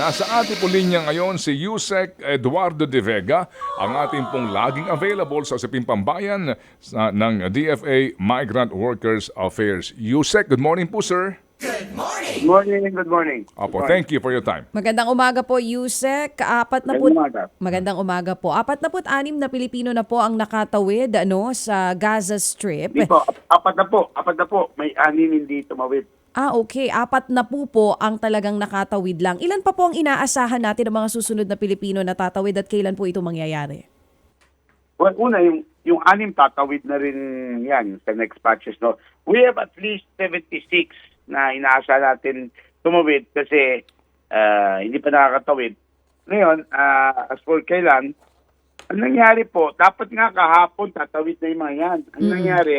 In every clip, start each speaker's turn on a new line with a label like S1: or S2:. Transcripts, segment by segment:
S1: Nasa ating po linya ngayon si Yusek Eduardo de Vega, ang ating pong laging available sa Siping Pambayan sa, ng DFA Migrant Workers Affairs. Yusek, good morning po sir.
S2: Good morning, good morning.
S1: Opo, thank you for your time.
S3: Magandang umaga po, Yusek. Apat na po,
S2: Magandang umaga.
S3: magandang umaga po. Apat na po anim na Pilipino na po ang nakatawid ano, sa Gaza Strip.
S2: Hindi po, ap- apat na po, apat na po. May anim hindi tumawid.
S3: Ah, okay. Apat na po po ang talagang nakatawid lang. Ilan pa po ang inaasahan natin ng mga susunod na Pilipino na tatawid at kailan po ito mangyayari?
S2: Well, una, yung, yung anim tatawid na rin yan sa next batches. No? We have at least 76 na inaasa natin tumawid kasi ah, hindi pa nakakatawid. Ngayon, ah, as for kailan, ang nangyari po, dapat nga kahapon tatawid na yung mga yan. Ang
S3: Mm.
S2: nangyari,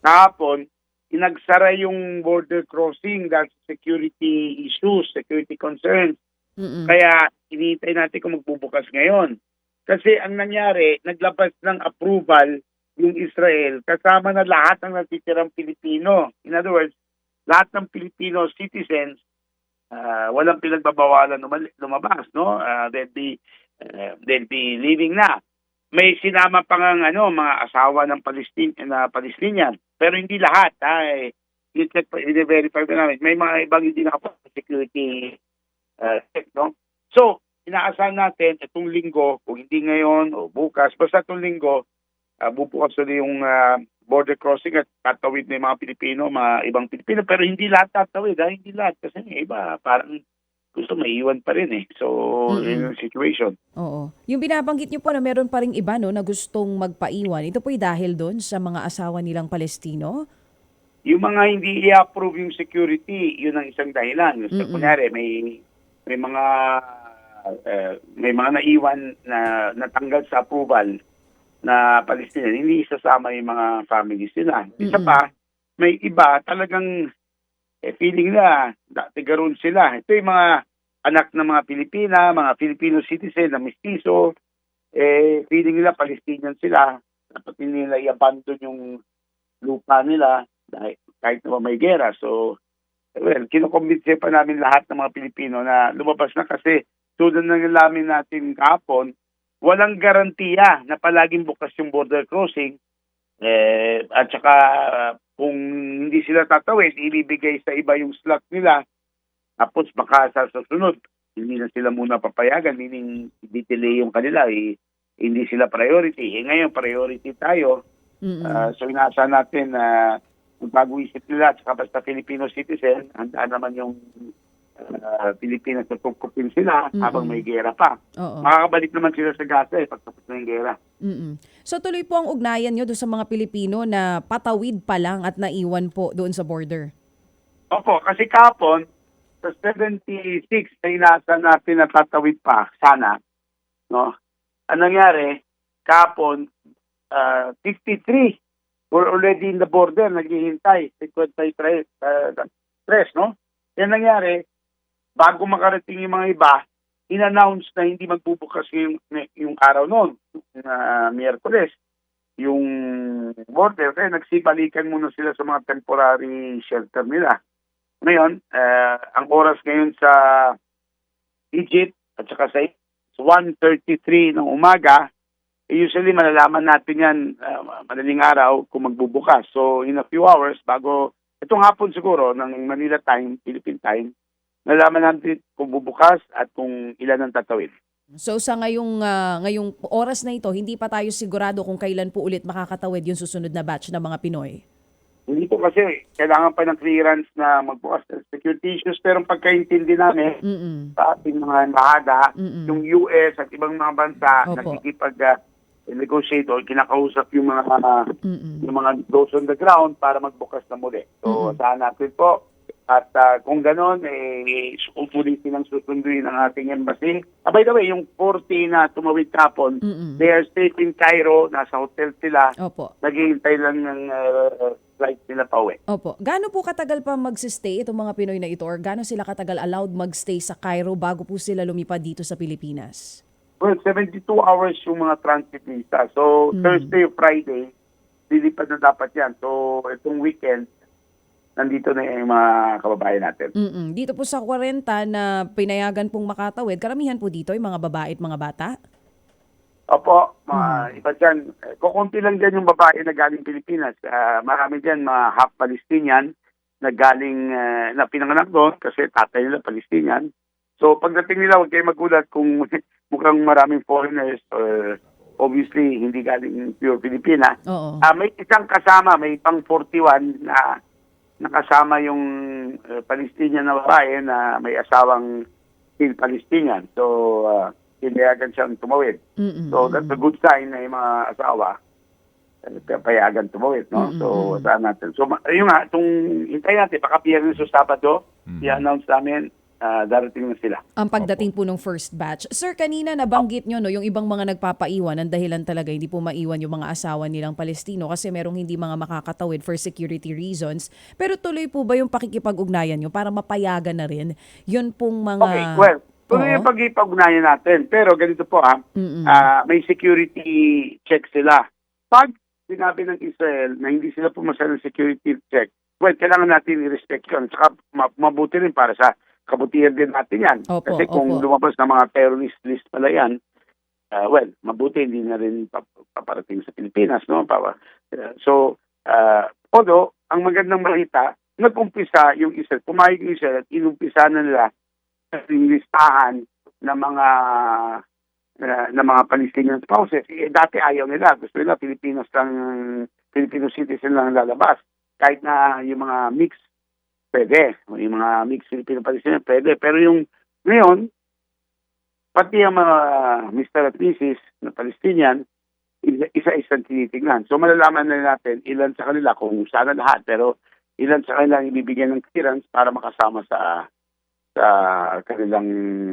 S2: kahapon, inagsara yung border crossing dahil security issues, security concerns.
S3: Mm-mm.
S2: Kaya hinihintay natin kung magbubukas ngayon. Kasi ang nangyari, naglabas ng approval yung Israel kasama na lahat ng natitirang Pilipino. In other words, lahat ng Filipino citizens ah, walang pinagbabawalan lumabas, no? Ah, they'll be ah, they'll be leaving na. May sinama pa ano, mga asawa ng Palestine na Palestinian. Pero hindi lahat, ha. Eh, i-check pa, i-verify pa namin. May mga ibang hindi nakapasa security uh, check, no? So, inaasahan natin itong linggo, kung hindi ngayon o bukas, basta itong linggo, uh, bubukas ulit yung ah, border crossing at tatawid na yung mga Pilipino, mga ibang Pilipino. Pero hindi lahat tatawid, ha? Hindi lahat. Kasi iba, parang gusto maiwan pa rin eh. So,
S3: Mm-mm.
S2: yun yung situation.
S3: Oo. Yung binabanggit niyo po na meron pa ring iba no, na gustong magpaiwan. Ito po'y dahil doon sa mga asawa nilang Palestino?
S2: Yung mga hindi i-approve yung security, yun ang isang dahilan. Gusto,
S3: Mm-mm.
S2: kunyari, may may mga eh, may mga naiwan na natanggal sa approval na Palestinian, hindi isasama yung mga families nila. Isa
S3: Mm-mm.
S2: pa, may iba talagang eh, feeling na dati garon sila. Ito yung mga anak ng mga Pilipina, mga Filipino citizen na mestizo, eh, feeling nila Palestinian sila. Dapat hindi nila i-abandon yung lupa nila dahil kahit naman may gera. So, well, kinukumbinse pa namin lahat ng mga Pilipino na lumabas na kasi tulad ng nalamin natin kahapon, walang garantiya na palaging bukas yung border crossing. Eh, at saka kung hindi sila tatawid, ibibigay sa iba yung slot nila. Tapos baka sa susunod, hindi na sila muna papayagan, meaning delay yung kanila, eh, hindi sila priority. Eh, ngayon, priority tayo. Ah, so inaasa natin na kung bago isip nila at saka basta Filipino citizen, handa naman yung uh, Pilipinas na tungkupin sila
S3: Mm-mm.
S2: habang may gera pa.
S3: Oo.
S2: Makakabalik naman sila sa Gaza eh, pagtapos na yung gera.
S3: Mm-mm. So tuloy po ang ugnayan nyo doon sa mga Pilipino na patawid pa lang at naiwan po doon sa border.
S2: Opo, kasi kahapon, sa 76 na natin na tatawid pa, sana, no? Ang nangyari, kahapon, ah, 53 were already in the border, naghihintay, 53, uh, tres, no? Yan nangyari, bago makarating yung mga iba, in-announce na hindi magbubukas yung, yung araw noon, na Miyerkules, yung border. Kaya nagsibalikan muna sila sa mga temporary shelter nila. Ngayon, eh, ang oras ngayon sa Egypt at saka sa 1.33 ng umaga, eh, usually malalaman natin yan uh, madaling araw kung magbubukas. So in a few hours, bago itong hapon siguro ng Manila time, Philippine time, malalaman natin kung bubukas at kung ilan ang tatawid.
S3: So sa ngayong ah, ngayong oras na ito, hindi pa tayo sigurado kung kailan po ulit makakatawid yung susunod na batch ng mga Pinoy.
S2: Hindi po kasi kailangan pa ng clearance na magbukas ng security issues pero ang pagkaintindi namin
S3: Mm-mm.
S2: sa ating mga embahada,
S3: Mm-mm.
S2: yung US at ibang mga bansa
S3: Opo.
S2: nakikipag uh, negotiate o kinakausap yung mga
S3: Mm-mm.
S2: yung mga those on the ground para magbukas na muli. So,
S3: Mm-mm.
S2: saan natin po. At ah, kung gano'n, eh, upulitin ang susunduin ng ating embassy. Ah, by the way, yung 40 na tumawid kapon,
S3: Mm-mm.
S2: they are safe in Cairo, nasa hotel sila,
S3: Opo.
S2: naghihintay lang ng ah, flight nila pa uwi.
S3: Opo. Gaano po katagal pa magsistay itong mga Pinoy na ito or gaano sila katagal allowed magstay sa Cairo bago po sila lumipad dito sa Pilipinas?
S2: Well, 72 hours yung mga transit visa. So,
S3: Mm.
S2: Thursday Friday, lilipad na dapat yan. So, itong weekend, nandito na yung mga kababayan natin.
S3: Mm-mm. Dito po sa 40 na pinayagan pong makatawid, karamihan po dito yung mga babae at mga bata.
S2: Opo, mga iba dyan. Eh, Kukunti lang dyan yung babae na galing Pilipinas. Ah, marami dyan mga half Palestinian na galing, eh, na pinanganak doon kasi tatay nila Palestinian. So pagdating nila, huwag kayo magulat kung mukhang maraming foreigners or obviously hindi galing pure Pilipina.
S3: Oo.
S2: Ah, may isang kasama, may pang 41 na nakasama yung uh, Palestinian na babae na may asawang still Palestinian. So, uh, pinayagan siyang tumawid.
S3: Mm-mm.
S2: So, that's a good sign na yung mga asawa eh, payagan tumawid, no?
S3: Mm,
S2: So, saan natin. So, yun nga, itong hintay natin, baka piyernes sa Sabado,
S1: Mm.
S2: i-announce namin, ah, darating na sila.
S3: ang pagdating po ng first batch. Sir, kanina nabanggit nyo, no, yung ibang mga nagpapaiwan, ang dahilan talaga hindi po maiwan yung mga asawa nilang Palestino kasi merong hindi mga makakatawid for security reasons. Pero tuloy po ba yung pakikipag-ugnayan nyo para mapayagan na rin yun pong mga...
S2: Okay, well, tuloy
S3: Oo.
S2: yung pag-ipag-ugnayan natin. Pero ganito po
S3: Mm-mm.
S2: ah, may security check sila. Pag sinabi ng Israel na hindi sila pumasa ng security check, well, kailangan natin i-respect yun. Saka ma- mabuti rin para sa kabutihan din natin yan.
S3: Opo,
S2: Kasi kung
S3: opo.
S2: lumabas na mga terrorist list pala yan, ah, well, mabuti hindi na rin pap- paparating sa Pilipinas. No? So, uh, although, ang magandang balita, nag-umpisa yung Israel, pumayag yung Israel at inumpisa na nila yung listahan ng mga uh, ng mga Palestinian spouses. Eh, dati ayaw nila. Gusto nila Pilipinas lang, Filipino citizen lang ang lalabas. Kahit na yung mga mix, pwede. Yung mga mix Filipino-Palestinian, pwede. Pero yung ngayon, pati ang mga Mr. at Mrs. na Palestinian, isa- isa-isang tinitingnan. So malalaman na natin ilan sa kanila, kung sana lahat, pero ilan sa kanila ang ibibigyan ng clearance para makasama sa sa kanilang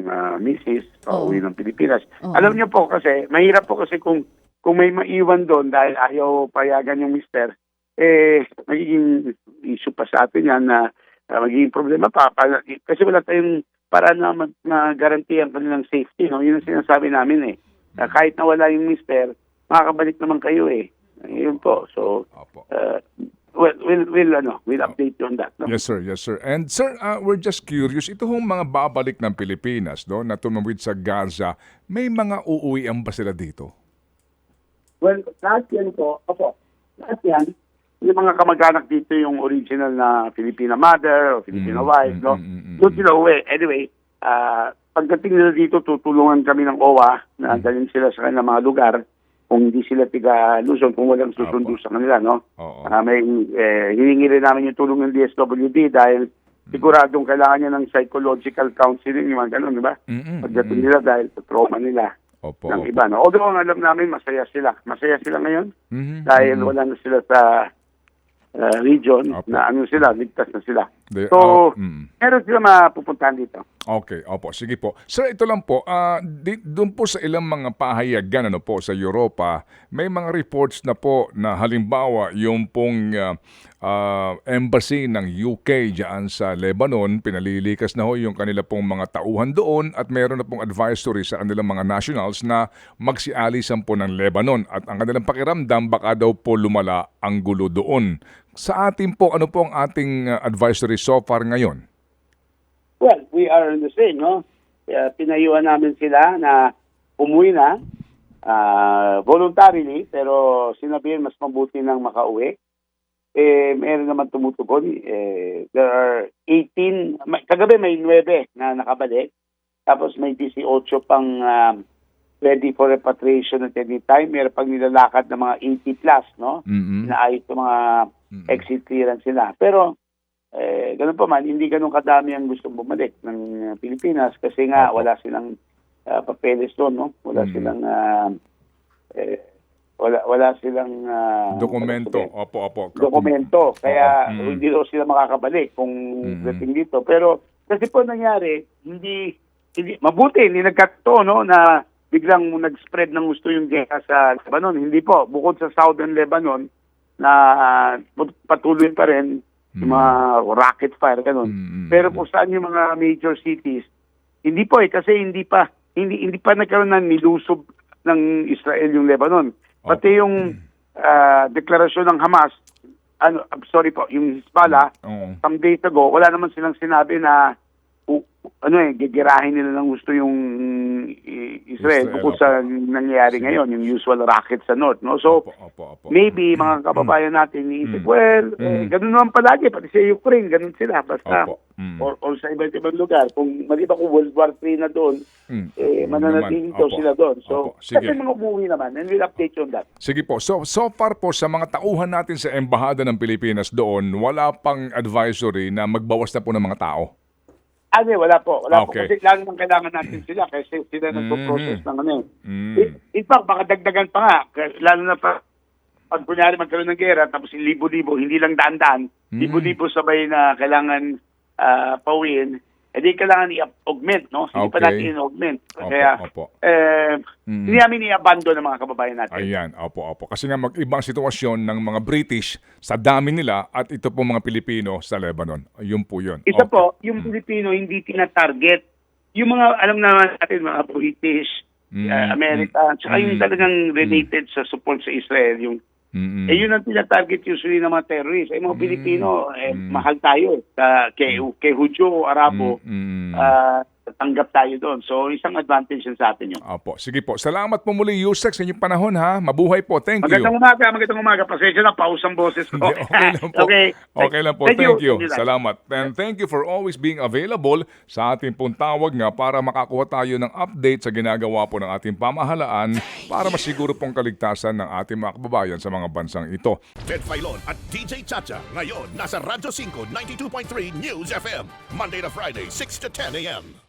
S2: uh, misis
S3: Oo.
S2: o uwi ng Pilipinas.
S3: Oo.
S2: Alam niyo po kasi, mahirap po kasi kung kung may maiwan doon dahil ayaw payagan yung mister, eh, magiging issue pa sa atin yan na uh, magiging problema pa. pa kasi wala tayong para na mag, garanti ang kanilang safety. No? Yun ang sinasabi namin eh. Na kahit na wala yung mister, makakabalik naman kayo eh. Yun po. So,
S1: Opo.
S2: uh, well, we'll, we'll, ano, we'll update you on that. No?
S1: Yes, sir. Yes, sir. And sir, uh, we're just curious, ito hong mga babalik ng Pilipinas no, na tumawid sa Gaza, may mga uuwian ba sila dito?
S2: Well, lahat yan po, opo, lahat yan, yung mga kamag-anak dito yung original na Filipina mother o Filipina
S1: Mm,
S2: wife,
S1: mm,
S2: no?
S1: mm, mm, mm,
S2: Doon sila uwi. Anyway, ah pagdating nila dito, tutulungan kami ng OWA na
S1: Mm.
S2: dalhin sila sa kanilang mga lugar kung hindi sila tiga Luzon, kung walang susundo
S1: Opo.
S2: sa kanila, no?
S1: Oo.
S2: Ah, may eh, hiningi rin namin yung tulong ng DSWD dahil
S1: Mm.
S2: siguradong kailangan niya ng psychological counseling, yung mga ganun, di ba?
S1: Mm-mm,
S2: Pagdating nila dahil sa trauma nila
S1: Opo.
S2: ng iba. No? Although ang alam namin, masaya sila. Masaya sila ngayon
S1: Mhm,
S2: dahil
S1: mhm.
S2: wala na sila sa uh, region
S1: Opo.
S2: na ano sila, ligtas na sila.
S1: They
S2: So,
S1: out- mm.
S2: meron sila mapupuntahan dito.
S1: Okay, opo, sige po. Sir, ito lang po, ah, di, doon po sa ilang mga pahayagan ano po sa Europa, may mga reports na po na halimbawa yung pong ah, ah, embassy ng UK diyan sa Lebanon, pinalilikas na ho yung kanila pong mga tauhan doon at meron na pong advisory sa kanilang mga nationals na magsialisan po ng Lebanon at ang kanilang pakiramdam baka daw po lumala ang gulo doon. Sa atin po, ano po ang ating ah, advisory so far ngayon?
S2: Well, we are the same, no? Kaya pinayuhan namin sila na umuwi na ah, voluntarily, pero sinabihin mas mabuti nang makauwi. Eh, meron naman tumutugon. Eh, there are 18, may, kagabi may 9 na nakabalik. Tapos may 18 pang um, ready for repatriation at any time. Meron pang nilalakad na mga 80 plus, no?
S1: Mm-mm.
S2: Inaayos yung mga
S1: Mm-mm.
S2: exit clearance sila. Pero, eh, ganun pa man, hindi ganun kadami ang gustong bumalik ng uh, Pilipinas kasi nga
S1: Opo.
S2: wala silang uh, papeles doon, no? Wala
S1: Mm.
S2: silang, uh, eh, wala, wala silang uh,
S1: Dokumento. Opo, opo.
S2: Dokumento. Kaya.
S1: Mm.
S2: hindi daw sila makakabalik kung
S1: Mm.
S2: dating dito. Pero kasi po nangyari, hindi, hindi mabuti, hindi nagkatto, no, na biglang nag-spread ng gusto yung gera sa Lebanon. Hindi po. Bukod sa Southern Lebanon, na uh, patuloy pa rin yung mga rocket fire, ganun.
S1: Mm.
S2: Pero kung saan yung mga major cities, hindi po eh, kasi hindi pa, hindi, hindi pa nagkaroon ng nilusob ng Israel yung Lebanon. Pati yung ah, deklarasyon ng Hamas ano, I'm sorry po, yung Hezbollah,
S1: Oo.
S2: some days ago, wala naman silang sinabi na ano eh, gigirahin nila ng gusto yung i- Israel,
S1: Israel,
S2: bukod
S1: opo.
S2: sa nangyayari ngayon, yung usual rocket sa north. No? So,
S1: Opo, opo, opo.
S2: maybe mga kababayan natin iisip,
S1: Mm.
S2: well, eh,
S1: Mm.
S2: ganun naman palagi, pati sa Ukraine, ganun sila. Basta,
S1: Opo. Mm.
S2: or, or sa iba't ibang lugar. Kung maliba kung World War III na doon,
S1: Mm.
S2: eh, mananatili daw sila doon. So,
S1: Opo. Sige.
S2: kasi mga umuwi naman, and we'll update you on that.
S1: Sige po. So, so far po sa mga tauhan natin sa Embahada ng Pilipinas doon, wala pang advisory na magbawas na po ng mga tao.
S2: Di, wala po. Wala po.
S1: Okay.
S2: Kasi lalo nang kailangan natin sila kasi sila nagpo-process ng ano. eh.
S1: Mm.
S2: In- In fact, baka dagdagan pa nga. K- Lalo na pa, pag kunyari magkaroon ng gera, tapos libo-libo, hindi lang daan-daan,
S1: Mm.
S2: libo-libo sabay na kailangan ah, pauwiin, edi kailangan i-augment, no? Hindi pa
S1: Okay.
S2: natin i-augment.
S1: Opo,
S2: Kaya,
S1: opo.
S2: eh,
S1: Mm.
S2: hindi namin i-abandon ng mga kababayan natin.
S1: Ayan, opo, opo. Kasi nga mag-ibang sitwasyon ng mga British sa dami nila at ito po mga Pilipino sa Lebanon. Yun po yun.
S2: Isa
S1: Okay.
S2: po, yung Pilipino hindi tina-target. Yung mga, alam naman natin, mga British,
S1: Mm,
S2: uh, American, tsaka yung
S1: mm,
S2: talagang related sa support sa Israel, yung
S1: Mm-mm.
S2: Eh yun ang tina-target usually ng mga terrorists. Eh mga Pilipino, eh,
S1: Mm.
S2: mahal tayo. Sa, kay, kay Hudyo o Arabo,
S1: Mm-mm.
S2: ah, tanggap tayo doon. So isang advantage yun sa atin yun.
S1: Opo. Sige po. Salamat po muli, Yusek, sa inyong panahon ha. Mabuhay po. Thank you.
S2: Magandang umaga, magandang umaga. Pasensya na, paus ang boses ko.
S1: Hindi, okay lang po.
S2: okay.
S1: Okay lang po.
S2: Thank
S1: Thank,
S2: you.
S1: you. Salamat. And thank you for always being available sa ating pong tawag nga para makakuha tayo ng update sa ginagawa po ng ating pamahalaan para masiguro pong kaligtasan ng ating mga kababayan sa mga bansang ito.
S4: Ted Filon at DJ Chacha. Ngayon, nasa Radyo 5, 92.3 News FM. Monday to Friday, 6 to 10 a.m.